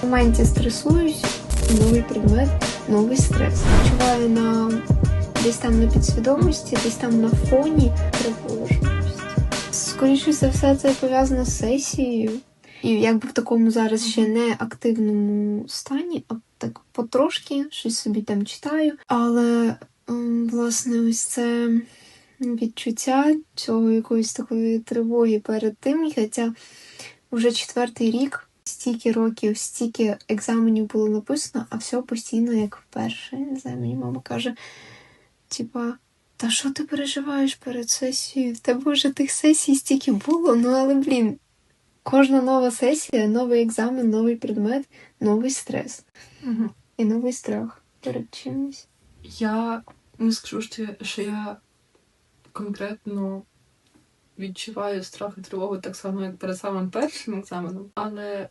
В моменті стресуюсь, новий предмет, новий стрес. Відчуваю на десь там на підсвідомості, десь там на фоні тривожність. Скоріше за все, це пов'язано з сесією. І якби в такому зараз ще не активному стані, а так потрошки щось собі там читаю. Але ем, власне ось це відчуття цього якоїсь такої тривоги перед тим, хоча вже четвертий рік стільки років, стільки екзаменів було написано, а все постійно як вперше. Не знаю, мені мама каже: типа, та що ти переживаєш перед сесією? В тебе вже тих сесій стільки було, ну але блін. Кожна нова сесія, новий екзамен, новий предмет, новий стрес Угу. і новий страх перед чимось. Я не скажу, що я, конкретно відчуваю страх і тривогу так само, як перед самим першим екзаменом, але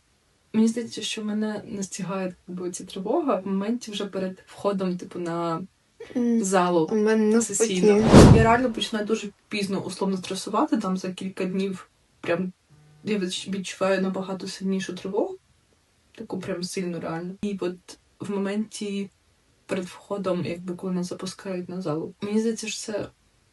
мені здається, що мене настигає ця тривога в моменті вже перед входом, типу, на залу. У мене Сесійно. Я реально починаю дуже пізно условно стресувати, там за кілька днів прям я відчуваю набагато сильнішу тривогу, таку прям сильну реально. І от в моменті перед входом, якби коли нас запускають на залу, мені здається, що це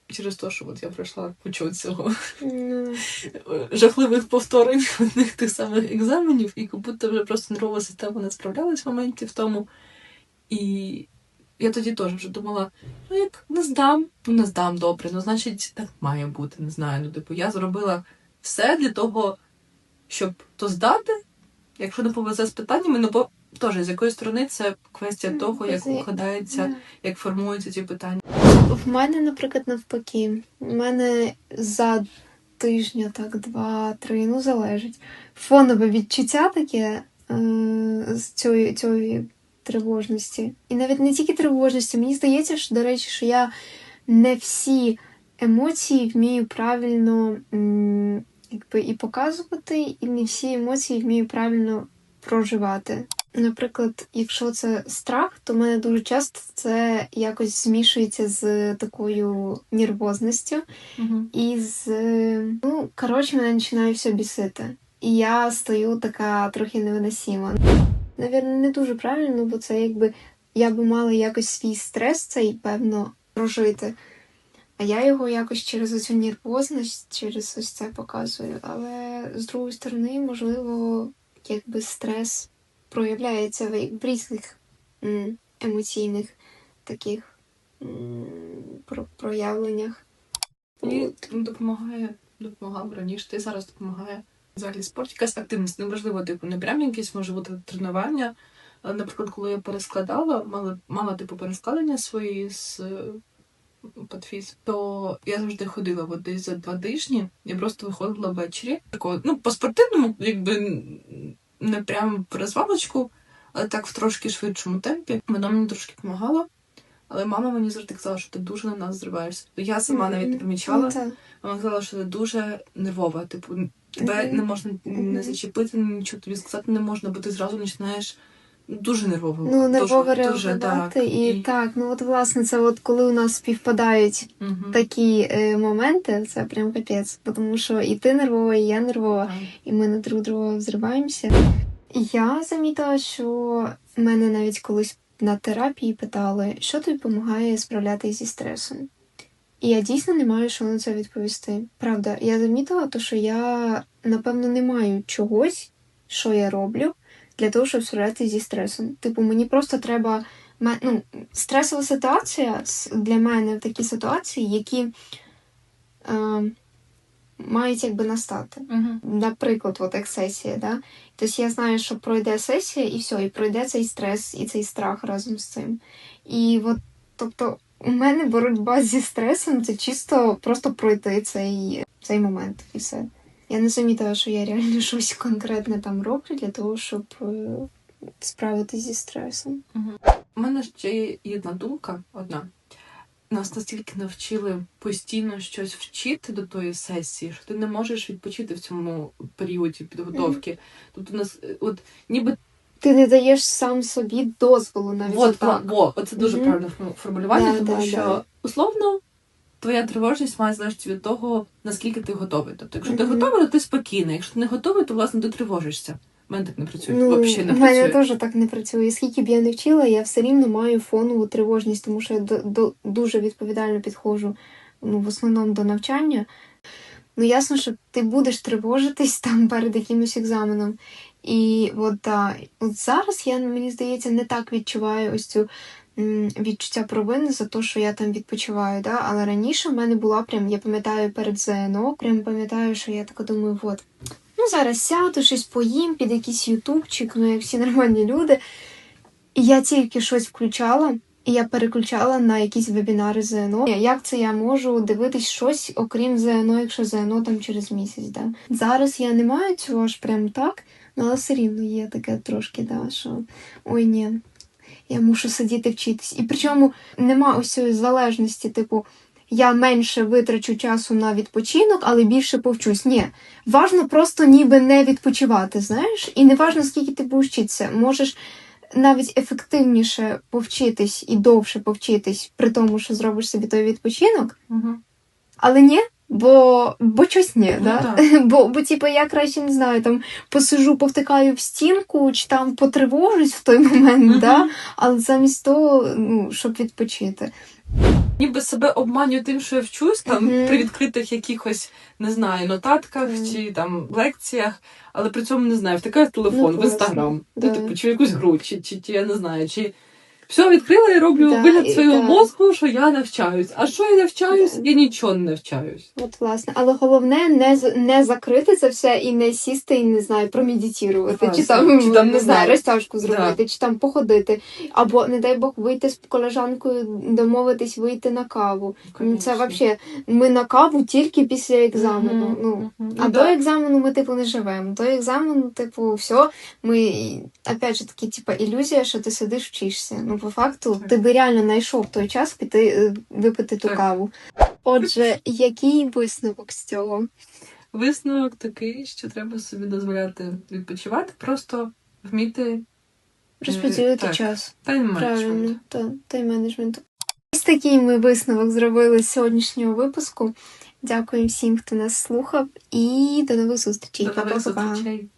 через те, що от я пройшла кучу цього Ну, жахливих повторень одних тих самих екзаменів, і як будто вже просто нервова система не справлялась в моменті в тому. І я тоді теж вже думала: ну як не здам, ну не здам добре, ну значить так має бути, не знаю. Ну, типу, я зробила все для того, щоб то здати. Якщо не повезе з питаннями, ну бо теж з якої сторони це квестія того, як укладається, як формуються ці питання. В мене, наприклад, навпаки. У мене за тижня, так, два-три, ну залежить. Фонове відчуття таке е- з цієї тривожності. І навіть не тільки тривожності, мені здається, що, до речі, що я не всі емоції вмію правильно якби, і показувати, і не всі емоції вмію правильно проживати. Наприклад, якщо це страх, то в мене дуже часто це якось змішується з такою нервозністю Угу. і з. Ну, коротше, мене починає все бісити. І я стою така трохи невиносима. Навірно, не дуже правильно, бо це якби я би мала якось свій стрес цей, певно, прожити. А я його якось через оцю нервозність, через ось це показую. Але з другої сторони, можливо, якби стрес проявляється в, різних емоційних таких проявленнях. І допомагає, допомагав раніше, й зараз допомагає взагалі спорт, якась активність. Неважливо, типу, не прям якісь може бути тренування. Наприклад, коли я перескладала, мала, мала типу перескладення свої з подфіз, то я завжди ходила от десь за два тижні. Я просто виходила ввечері. Такого, ну, по спортивному, якби не прям розвалочку, але так в трошки швидшому темпі. Воно мені трошки допомагало. Але мама мені завжди казала, що ти дуже на нас зриваєшся. Я сама навіть не помічала. Ну. Вона казала, що ти дуже нервова. Типу, тебе не можна не зачепити, нічого тобі сказати не можна, бо ти зразу починаєш дуже нервово. Ну, нервово реагувати. так. І, так, ну от власне, це от коли у нас співпадають Мгм. такі е, моменти, це прям капець. Тому що і ти нервова, і я нервова. Так. і ми на друг друга взриваємося. Я замітила, що мене навіть колись на терапії питали, що тобі допомагає справлятися зі стресом. І я дійсно не маю що на це відповісти. Правда, я замітила, то, що я, напевно, не маю чогось, що я роблю, для того, щоб справлятися зі стресом. Типу, мені просто треба. Ну, стресова ситуація для мене в такі ситуації, які е, мають якби настати. Мгм. Наприклад, от як сесія, да? Тобто я знаю, що пройде сесія, і все, і пройде цей стрес і цей страх разом з цим. І от, тобто, у мене боротьба зі стресом це чисто просто пройти цей, цей момент і все. Я не замітила, що я реально щось конкретне там роблю для того, щоб е, справитися зі стресом. Мгм. У мене ще є одна думка одна. нас настільки навчили постійно щось вчити до тої сесії, що ти не можеш відпочити в цьому періоді підготовки. Тобто нас е, от ніби Ти не даєш сам собі дозволу навіть от, отак. во, оце дуже Мгм. правильне фо- формулювання, Да, тому да, що да. условно твоя тривожність має залежати від того, наскільки ти готовий. Тобто, якщо ти Мгм. готовий, то ти спокійний. Якщо ти не готовий, то власне ти тривожишся. У мене так не працює. Ну, Взагалі не в мене працює. теж так не працює. Скільки б я не вчила, я все рівно маю фонову тривожність, тому що я до, до, дуже відповідально підходжу ну, в основному до навчання. Ну, ясно, що ти будеш тривожитись там перед якимось екзаменом. І от, да, от зараз я, мені здається, не так відчуваю ось цю м, відчуття провини за те, що я там відпочиваю. Да? Але раніше в мене була прям, я пам'ятаю перед ЗНО, прям пам'ятаю, що я така думаю, от, ну зараз сяду, щось поїм під якийсь ютубчик, ну як всі нормальні люди. І я тільки щось включала, і я переключала на якісь вебінари ЗНО. Як це я можу дивитись щось, окрім ЗНО, якщо ЗНО там через місяць? Да? Зараз я не маю цього аж прям так, ну, але все рівно є таке трошки, да, що ой ні. Я мушу сидіти вчитись. І причому нема ось цієї залежності, типу, я менше витрачу часу на відпочинок, але більше повчусь. Ні, важно просто ніби не відпочивати, знаєш, і не важно, скільки ти будеш вчитися. Можеш навіть ефективніше повчитись і довше повчитись, при тому, що зробиш собі той відпочинок, угу. але ні. Бо, бо щось ні, Ну, да? бо, бо типу, я краще не знаю, там посижу, повтикаю в стінку, чи там потривожусь в той момент, да? але замість того, ну, щоб відпочити. Ніби себе обманюю тим, що я вчусь там Мгм. при відкритих якихось, не знаю, нотатках Мгм. чи там лекціях, але при цьому не знаю, втикаю в телефон, Ну, в інстаграм, да. ну, типу, чи в якусь гру, чи, чи, чи я не знаю, чи все відкрила і роблю Да, вигляд і свого да. мозку, що я навчаюсь. А що я навчаюсь? Да. Я нічого не навчаюсь. От, власне, але головне не, не закрити це все і не сісти, і не знаю, промедитувати, чи там, чи там, не не знаю, розтяжку Да. зробити, чи там походити. Або, не дай Бог, вийти з колежанкою, домовитись, вийти на каву. Ну, Це взагалі, ми на каву тільки після екзамену. Мгм, Ну, мгм. А Ну, до екзамену ми, типу, не живемо. До екзамену, типу, все, ми, опять же таки, типу, ілюзія, що ти сидиш вчишся. Ну, по факту, ти би реально знайшов той час піти е, випити ту каву. Отже, який висновок з цього? Висновок такий, що треба собі дозволяти відпочивати, просто вміти Розподілити так. час. тайм-менеджмент. Правильно, тайм-менеджмент. Ось такий ми висновок зробили з сьогоднішнього випуску. Дякуємо всім, хто нас слухав, і до нових зустрічей. До нових зустрічей.